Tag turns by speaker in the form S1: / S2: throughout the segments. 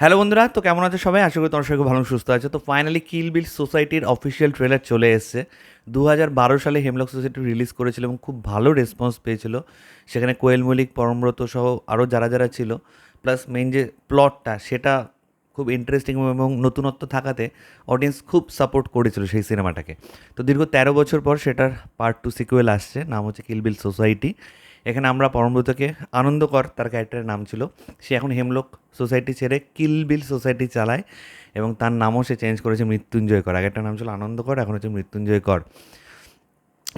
S1: Hello বন্ধুরা, তো কেমন আছে সবাই? আশা করি তোমার সবাই ভালো সুস্থ আছে। তো ফাইনালি কিল বিল সোসাইটির অফিসিয়াল ট্রেলার চলে এসেছে। দু বারো সালে হেমলক সোসাইটি রিলিজ করেছিল এবং খুব ভালো রেসপন্স পেয়েছিল। সেখানে কোয়েল মল্লিক পরমব্রত সহ আরও যারা যারা ছিল। প্লাস মেন যে প্লটটা সেটা খুব ইন্টারেস্টিং এবং নতুনত্ব থাকাতে অডিয়েন্স খুব সাপোর্ট করেছিল সেই সিনেমাটাকে তো দীর্ঘ তেরো বছর পর সেটার পার্ট টু সিকুয়েল আসছে। নাম হচ্ছে কিলবিল সোসাইটি এখানে আমরা পরমব্রতকে আনন্দকর তার ক্যারেক্টারের নাম ছিল। সে এখন হেমলোক সোসাইটি ছেড়ে কিলবিল সোসাইটি চালায় এবং তার নামও সে চেঞ্জ করেছে মৃত্যুঞ্জয় কর। আগেরটার নাম ছিল আনন্দকর, এখন হচ্ছে মৃত্যুঞ্জয় কর।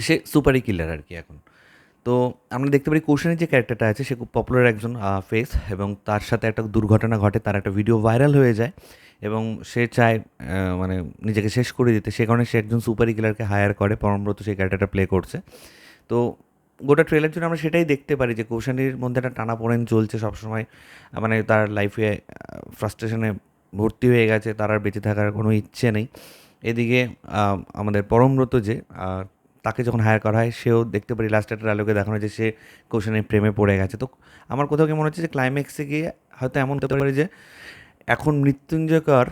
S1: সে সুপারি কিলার আর কি এখন। তো আমরা দেখতে পারি কৌশানের যে ক্যারেক্টারটা আছে, সে খুব পপুলার একজন ফেস এবং তার সাথে একটা দুর্ঘটনা ঘটে, তার একটা ভিডিও ভাইরাল হয়ে যায় এবং সে চায় মানে নিজেকে শেষ করে দিতে। সে কারণে সে একজন সুপারি কিলারকে হায়ার করে, পরমব্রত সেই ক্যারেক্টারটা প্লে করছে। তো গোটা ট্রেলার জন্য আমরা সেটাই দেখতে পারি যে কৌশানির মধ্যে একটা টানাপোড়েন চলছে সবসময়। মানে তার লাইফে ফ্রাস্ট্রেশনে ভর্তি হয়ে গেছে, তার আর বেঁচে থাকার কোনো ইচ্ছে নেই। এদিকে আমাদের পরমব্রত যে তাকে যখন হায়ার করা হয়, সেও দেখতে পারি লাস্ট একটা আলোকে দেখানো যে সে কৌশানের প্রেমে পড়ে গেছে। তো আমার কোথাও কি মনে হচ্ছে যে ক্লাইম্যাক্সে গিয়ে হয়তো এমন হতে পারে যে, এখন মৃত্যুঞ্জয়কর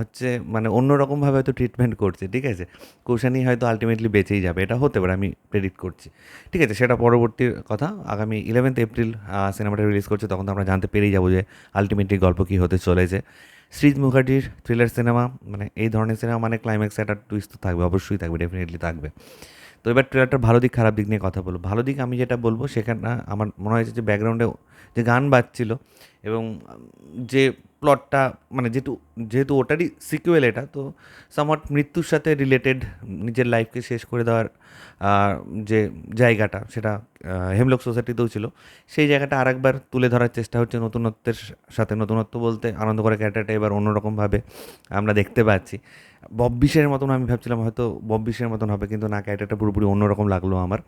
S1: হচ্ছে মানে অন্যরকমভাবে হয়তো ট্রিটমেন্ট করছে, ঠিক আছে? কৌশানি হয়তো আলটিমেটলি বেঁচেই যাবে, এটা হতে পারে, আমি প্রেডিক্ট করছি। ঠিক আছে, সেটা পরবর্তী কথা। আগামী ইলেভেন্থ এপ্রিল সিনেমাটা রিলিজ করছে, তখন তো আমরা জানতে পেরেই যাব যে আলটিমেটলি গল্প কী হতে চলেছে। সৃজ মুখার্জির থ্রিলার সিনেমা মানে এই ধরনের সিনেমা মানে ক্লাইম্যাক্সে একটা টুইস্ট তো থাকবে, অবশ্যই থাকবে ডেফিনেটলি থাকবে। তো এবার ট্রেলারটার ভালো দিক, খারাপ দিক নিয়ে কথা বলব। ভালো দিক আমি যেটা বলব, সেখানে আমার মনে হয়েছে যে ব্যাকগ্রাউন্ডে যে গান বাজছিল এবং যে প্লটটা মানে যেহেতু যেহেতু ওটারই সিকুয়েল এটা, তো সামহাট মৃত্যুর সাথে রিলেটেড নিজের লাইফকে শেষ করে দেওয়ার যে জায়গাটা, সেটা হেমলক সোসাইটিতেও ছিল। সেই জায়গাটা আরেকবার তুলে ধরার চেষ্টা হচ্ছে নতুনত্বের সাথে। নতুনত্ব বলতে আনন্দ করে ক্যারেক্টারটা এবার অন্যরকমভাবে আমরা দেখতে পাচ্ছি। বব্বিশের মতন আমি ভাবছিলাম, হয়তো বব্বিশের মতন হবে, কিন্তু না, ক্যারেক্টারটা পুরোপুরি অন্যরকম লাগল আমার।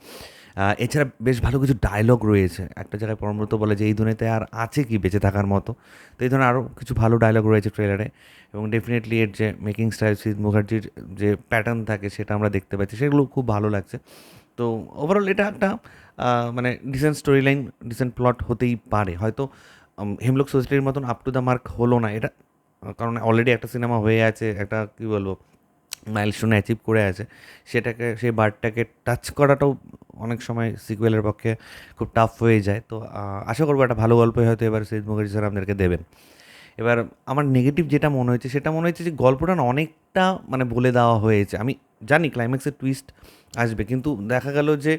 S1: এছাড়া বেশ ভালো কিছু ডায়লগ রয়েছে। একটা জায়গায় পরমব্রত বলে যে, এই দুনিয়াতে আর আছে কি বেঁচে থাকার মতো? তো এই ধরনের আরও কিছু ভালো ডায়লগ রয়েছে ট্রেলারে এবং ডেফিনেটলি এর যে মেকিং স্টাইল সিদ মুখার্জির যে প্যাটার্ন থাকে, সেটা আমরা দেখতে পাচ্ছি। সেগুলো খুব ভালো লাগছে। তো ওভারঅল এটা একটা মানে decent story line decent plot হতেই পারে। হয়তো হেমলক সোসাইটির মতন আপ টু দ্য মার্ক হলো না। এটা, কারণ অলরেডি একটা সিনেমা হয়ে আছে, একটা, কী বলব মাইলস্টোনে অ্যাচিভ করে আছে। সেটাকে, সেই বার্ডটাকে টাচ করাটাও অনেক সময় সিকুয়েলের পক্ষে খুব টাফ হয়ে যায়। তো আশা করব একটা ভালো গল্পই হয়তো এবার সৈয়দ মুখার্জি স্যার আমাদেরকে দেবেন। এবার আমার নেগেটিভ যেটা মনে হয়েছে, সেটা মনে হয়েছে যে গল্পটা অনেকটা মানে বলে দেওয়া হয়েছে। আমি জানি ক্লাইম্যাক্সের টুইস্ট আসবে, কিন্তু দেখা গেল যে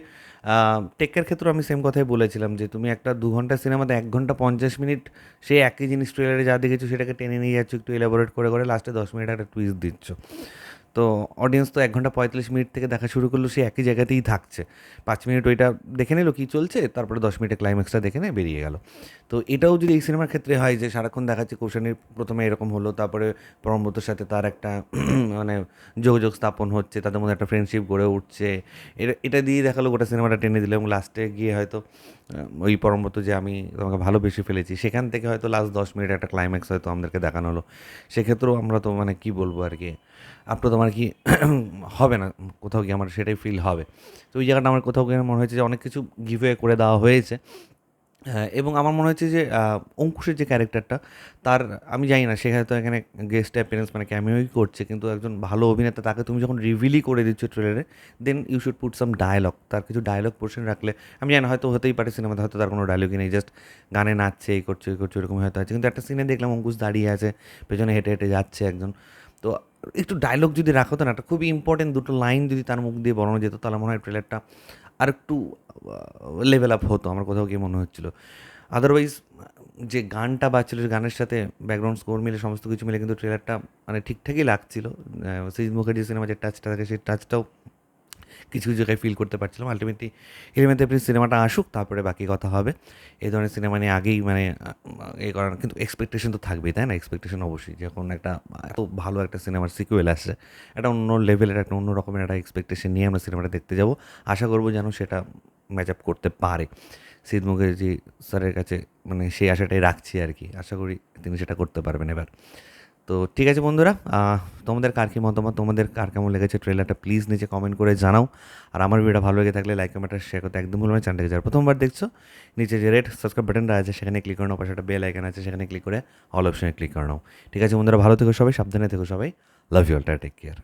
S1: টেকের ক্ষেত্রে আমি সেম কথাই বলেছিলাম যে, তুমি একটা দু ঘণ্টা সিনেমাতে এক ঘণ্টা পঞ্চাশ মিনিট সেই একই জিনিস ট্রেলারে যা দেখেছ সেটাকে টেনে নিয়ে যাচ্ছ, একটু এলাবোরেট করে করে লাস্টে দশ মিনিট একটা টুইস্ট দিচ্ছ। তো অডিয়েন্স তো এক ঘণ্টা পঁয়তাল্লিশ মিনিট থেকে দেখা শুরু করল, সে একই জায়গাতেই থাকছে। পাঁচ মিনিট ওইটা দেখে নিল কী চলছে, তারপরে দশ মিনিটে ক্লাইম্যাক্সটা দেখে নিয়ে বেরিয়ে গেল। তো এটাও যদি এই সিনেমার ক্ষেত্রে হয় যে সারাক্ষণ দেখাচ্ছে কৌশানির প্রথমে এরকম হলো, তারপরে পরমব্রতর সাথে তার একটা মানে যোগাযোগ স্থাপন হচ্ছে, তাদের মধ্যে একটা ফ্রেন্ডশিপ গড়ে উঠছে। এটা এটা দিয়ে দেখাল গোটা সিনেমাটা টেনে দিল এবং লাস্টে গিয়ে হয়তো ওই পরমব্রত যে আমি তোমাকে ভালোবেসে ফেলেছি, সেখান থেকে হয়তো লাস্ট দশ মিনিট একটা ক্লাইম্যাক্স হয়তো আমাদেরকে দেখানো হলো। সেক্ষেত্রেও আমরা তো মানে কি বলব আর কি আপনার তোমার কি হবে না কোথাও গিয়ে আমার সেটাই ফিল হবে। তো ওই জায়গাটা আমার কোথাও গিয়ে মনে হয়েছে যে অনেক কিছু গিভওয়ে করে দেওয়া হয়েছে। হ্যাঁ, এবং আমার মনে হচ্ছে যে অঙ্কুশের যে ক্যারেক্টারটা তার আমি জানি না সে হয়তো এখানে গেস্ট অ্যাপিয়ারেন্স মানে ক্যামিওই করছে কিন্তু একজন ভালো অভিনেতা তাকে তুমি যখন রিভিলই করে দিচ্ছ ট্রেলারে then you should put some dialogue তার কিছু ডায়লগ পোর্শন রাখলে আমি জানি হয়তো হতেই পারে সিনেমাতে হয়তো তার কোনো ডায়লগই নেই জাস্ট গানে নাচছে এই করছে এই করছে এরকম হয়তো আছে। কিন্তু একটা সিনে দেখলাম অঙ্কুশ দাঁড়িয়ে আছে পেছনে হেঁটে হেঁটে যাচ্ছে একজন। তো একটু ডায়লগ যদি রাখতো না, একটা খুবই ইম্পর্টেন্ট দুটো লাইন যদি তার মুখ দিয়ে বলানো যেত, তাহলে মনে হয় ট্রেলারটা আর একটু লেভেল আপ হতো। আমার কোথাও গিয়ে মনে হচ্ছিল। আদারওয়াইজ যে গানটা বাজছিল গানের সাথে ব্যাকগ্রাউন্ড স্কোর মিলে, সমস্ত কিছু মিলে কিন্তু ট্রেলারটা মানে ঠিকঠাকই লাগছিল। সিজ মুখার্জি সিনেমা যে টাচটা থাকে, সেই টাচটাও কিছু কিছু জায়গায় ফিল করতে পারছিলাম। আলটিমেটলি ইলেভেন্থ এপ্রিল সিনেমাটা আসুক, তারপরে বাকি কথা হবে। এই ধরনের সিনেমা নিয়ে আগেই মানে এ করার কিন্তু এক্সপেকটেশন তো থাকবেই, তাই না? এক্সপেকটেশন অবশ্যই। যখন একটা, এত ভালো একটা সিনেমার সিকুয়েল আসছে, একটা অন্য লেভেলের একটা অন্য রকমের একটা এক্সপেকটেশন নিয়ে আমরা সিনেমাটা দেখতে যাব। আশা করব যেন সেটা ম্যাচ আপ করতে পারে। সিদ মুখার্জি স্যারের কাছে মানে সেই আশাটাই রাখছি আর কি। আশা করি তিনি সেটা করতে পারবেন এবার। তো ঠিক আছে বন্ধুরা তোমাদের কার কী মতামত, তোমাদের কার কেমন লেগেছে ট্রেলারটা প্লিজ নিচে কমেন্ট করে জানাও। আর আমার ভিডিওটা ভালো লেগে থাকলে লাইক কমেন্ট শেয়ার করতে একদম ভুলবে চ্যানেলটাকে যারা প্রথমবার দেখছ, নিচে যে রেড সাবস্ক্রাইব বাটনটা আছে, সেখানে ক্লিক করে নাও, পাশে একটা বেল আইকন আছে, সেখানে ক্লিক করে অল অপশনে ক্লিক করে নাও। ঠিক আছে বন্ধুরা, ভালো থেকো সবাই, সাবধানে থেকো সবাই love you all take care